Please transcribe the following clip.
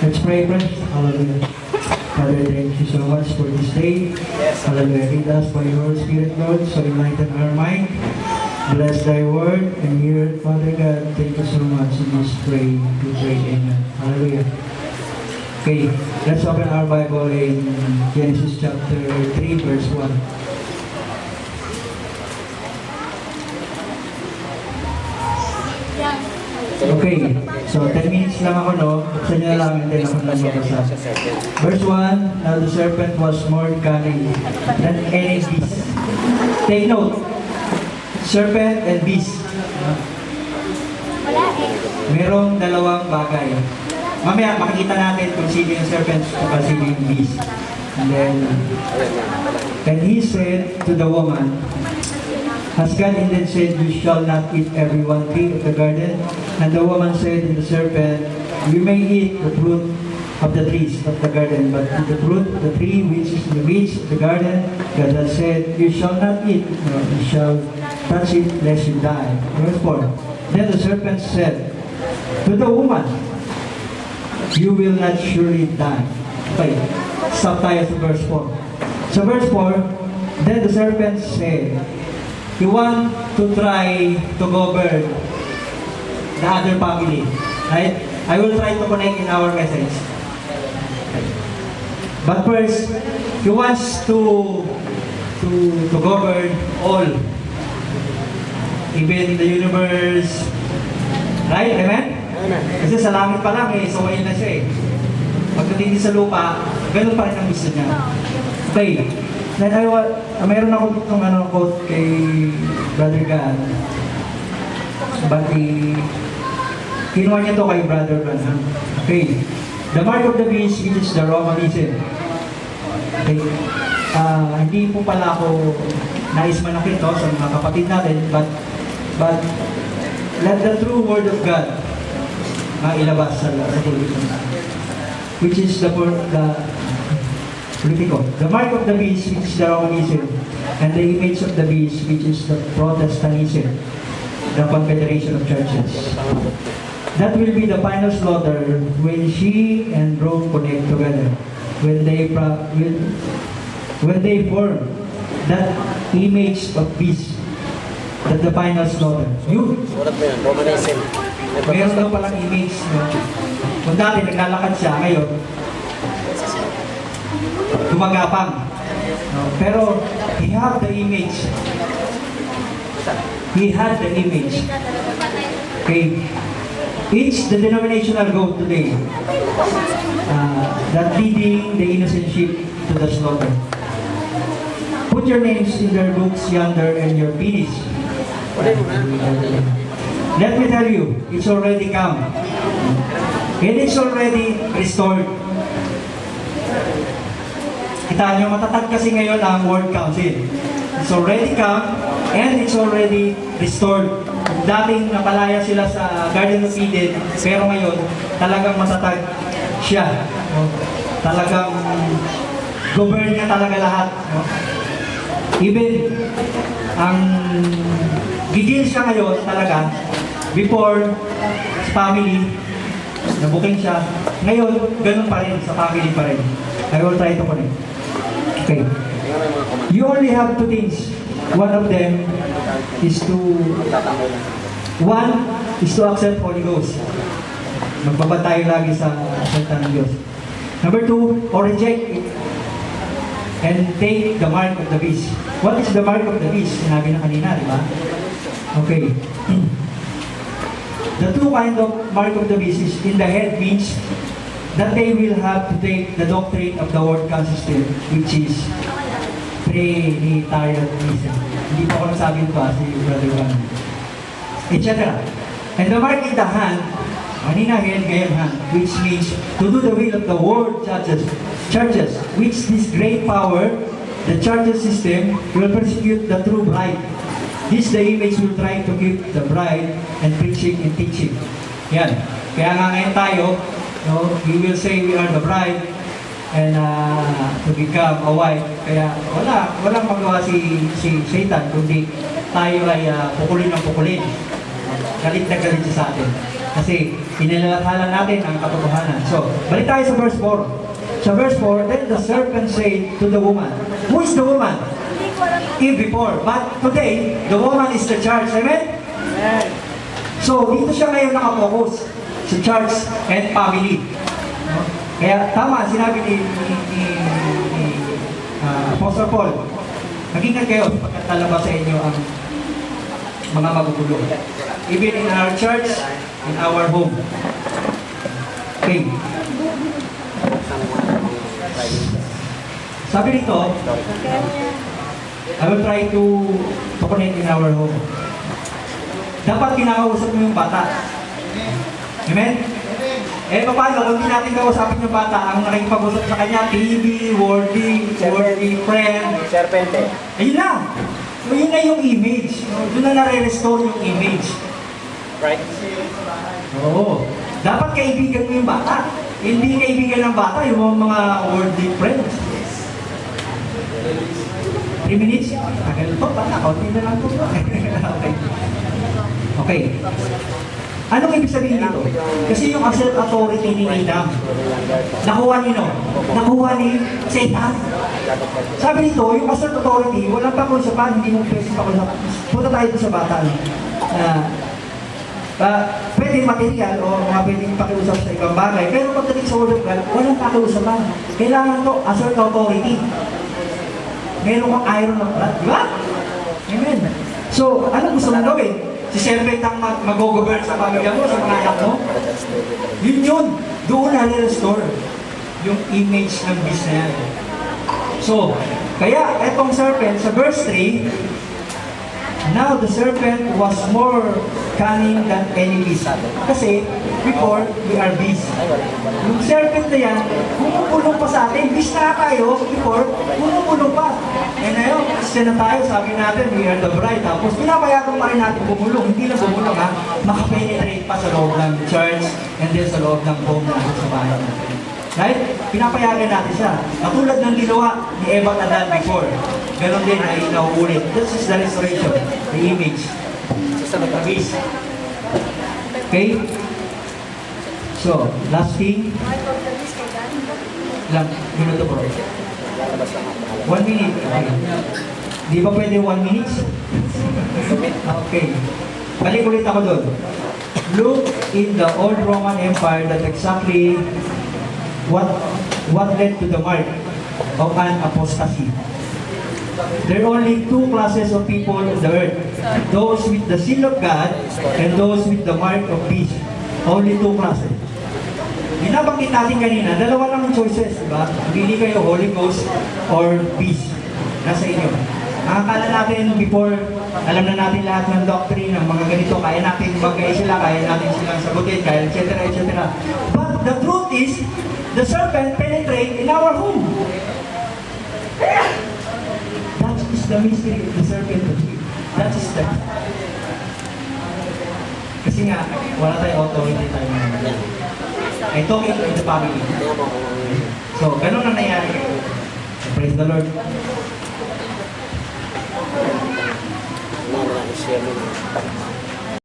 Let's pray, friends. Hallelujah. Father, thank you so much for this day. Hallelujah. Lead us by your Spirit, Lord, so enlighten our mind. Bless thy word and hear it, Father God. Thank you so much. In this pray, we pray, Amen. Hallelujah. Okay, let's open our Bible in Genesis chapter 3, verse 1. Okay, so 10 minutes lang ako, no? Niyo na lang, then ako na magbasa. Verse 1, Now the serpent was more cunning than any beast. Take note, serpent and beast. Wala eh. Merong dalawang bagay. Mamaya makikita natin kung sino yung serpent at sino yung beast. And then, and he said to the woman, Has God indeed said, You shall not eat every one tree of the garden? And the woman said to the serpent, You may eat the fruit of the trees of the garden, but the fruit of the tree which is in the midst of the garden, God has said, You shall not eat, nor you shall touch it, lest you die. Verse 4. Then the serpent said to the woman, You will not surely die. Okay, stop tayo sa verse 4. Sa verse 4, Then the serpent said, You want to try to govern the other family, right? I will try to connect in our message. But first, he wants to to to govern all, even the universe, right? Amen? Kasi sa langit pa lang eh, so na siya eh. Pagdating sa lupa, ganun pa rin ang gusto niya. Okay. Then I ah, mayroon ako itong ano, quote kay Brother God. But i- kinuha niya to kay Brother Branham. Okay. The mark of the beast, is the Romanism. Okay. Ah, hindi po pala ako nais manakit to sa mga kapatid natin, but but let the true word of God mailabas sa, sa politiko. Which is the, the politiko. The mark of the beast, which is the Romanism, and the image of the beast, which is the Protestantism, the Confederation of Churches. That will be the final slaughter when she and Rome connect together. When they when, when they form that image of beast, that the final slaughter. You, Romanism. Meron daw palang image, no? Kung dati naglalakad siya, ngayon, gumagapang. Pero, he had the image. He had the image. Okay. Each the denominational go today uh, that leading the innocent sheep to the slaughter. Put your names in their books yonder and your finish. Let me tell you, it's already come. And it's already restored. Kita nyo, matatag kasi ngayon ang World Council. It's already come and it's already restored. Dating napalaya sila sa Garden of Eden, pero ngayon, talagang matatag siya. Talagang govern niya talaga lahat. Even ang gigil siya ngayon talaga before family nabuking siya ngayon ganun pa rin sa family pa rin I will try to connect command. you only have two things one of them is to one is to accept Holy Ghost magbaba lagi sa salita ng Diyos number two or reject it and take the mark of the beast. What is the mark of the beast? Sinabi na kanina, di ba? Okay. The two kind of mark of the beast is in the head means that they will have to take the doctrine of the word consistent, which is Trinitarianism. Hindi pa ako nasabi ito si Brother Juan. Etc. And the mark in the hand, kanina head, ngayon hand, which means to do the will of the world churches, churches, which this great power, the churches system, will persecute the true bride. This the image will try to keep the bride and preaching and teaching. Yan. Kaya nga ngayon tayo, no, we will say we are the bride and uh, to become a wife. Kaya wala, walang magawa si, si Satan, kundi tayo ay uh, pukulin ng pukulin. Galit na galit siya sa atin. Kasi inilalathala natin ang katotohanan. So, balik tayo sa verse 4. Sa verse 4, then the serpent said to the woman, Who is the woman? Eve before. But today, the woman is the church. Amen? So, dito siya ngayon nakafocus sa church and family. No? Kaya tama, sinabi ni, ni, ni, ni ah, Apostle Paul, mag-ingat kayo pagkat lalabas sa inyo ang mga magugulo. Even in our church, in our home. Okay. Sabi dito, I will try to, to connect in our home. Dapat kinakausap mo yung bata. Amen? Eh, paano kung hindi natin kausapin yung bata, ang nakikipag-usap sa kanya, TV, wordy, wordy friend, Serpente. ayun lang. So, yun na yung image. Doon na nare-restore yung image. Right? Oo. Dapat kaibigan mo yung bata. Hindi kaibigan ng bata yung mga worldly friends. 3 minutes? Tagal to, bata. Kaunti na lang to. okay. Okay. Anong ibig sabihin dito? Kasi yung assert authority ni Adam, nakuha ni no? Nakuha ni Satan. Sabi nito, yung assert authority, walang pakusapan, hindi mo pwede pakusapan. Punta tayo sa bata. Na, Ah, pwede material o mga pwedeng pakiusap sa ibang bagay. Pero pagdating sa Word of God, walang pakiusapan. Kailangan to assert authority. Meron kang iron of blood, di ba? Amen. So, ano gusto mong gawin? Si serpent ang mag mag-govern sa pamilya mo, sa mga anak mo? Yun yun. Doon na restore yung image ng beast yan. So, kaya etong serpent sa verse 3, Now the serpent was more cunning than any beast. Kasi before, we are beasts. Yung serpent na yan, pumupulong pa sa atin. Beast na tayo before, pumupulong Christian na tayo, sabi natin, we are the bride. Tapos pinapayagan pa rin natin bumulong. Hindi lang bumulong ha, makapenetrate pa sa loob ng church and then sa loob ng home natin sa bahay natin. Right? Pinapayagan natin siya. Katulad ng ginawa ni Eva at Adan before. Ganon din ay nauulit. This is the restoration, the image. Sa beast. Okay? So, last thing, lang, minuto bro. One minute. Okay. Di ba pwede one minute? Okay. Balik ulit ako doon. Look in the old Roman Empire that exactly what what led to the mark of an apostasy. There are only two classes of people on the earth. Those with the seal of God and those with the mark of beast. Only two classes. Binabanggit natin kanina, dalawa lang ang choices, di ba? Pili kayo Holy Ghost or peace. Nasa inyo. Nakakala natin before, alam na natin lahat ng doctrine, ng mga ganito, kaya natin magkaya sila, kaya natin silang sagutin, kaya etc. etc. But the truth is, the serpent penetrate in our home. That is the mystery of the serpent. That is the... Kasi nga, wala tayong authority tayo. I talk it in the family. So, ganun ang nangyari. Praise the Lord. Share mo na.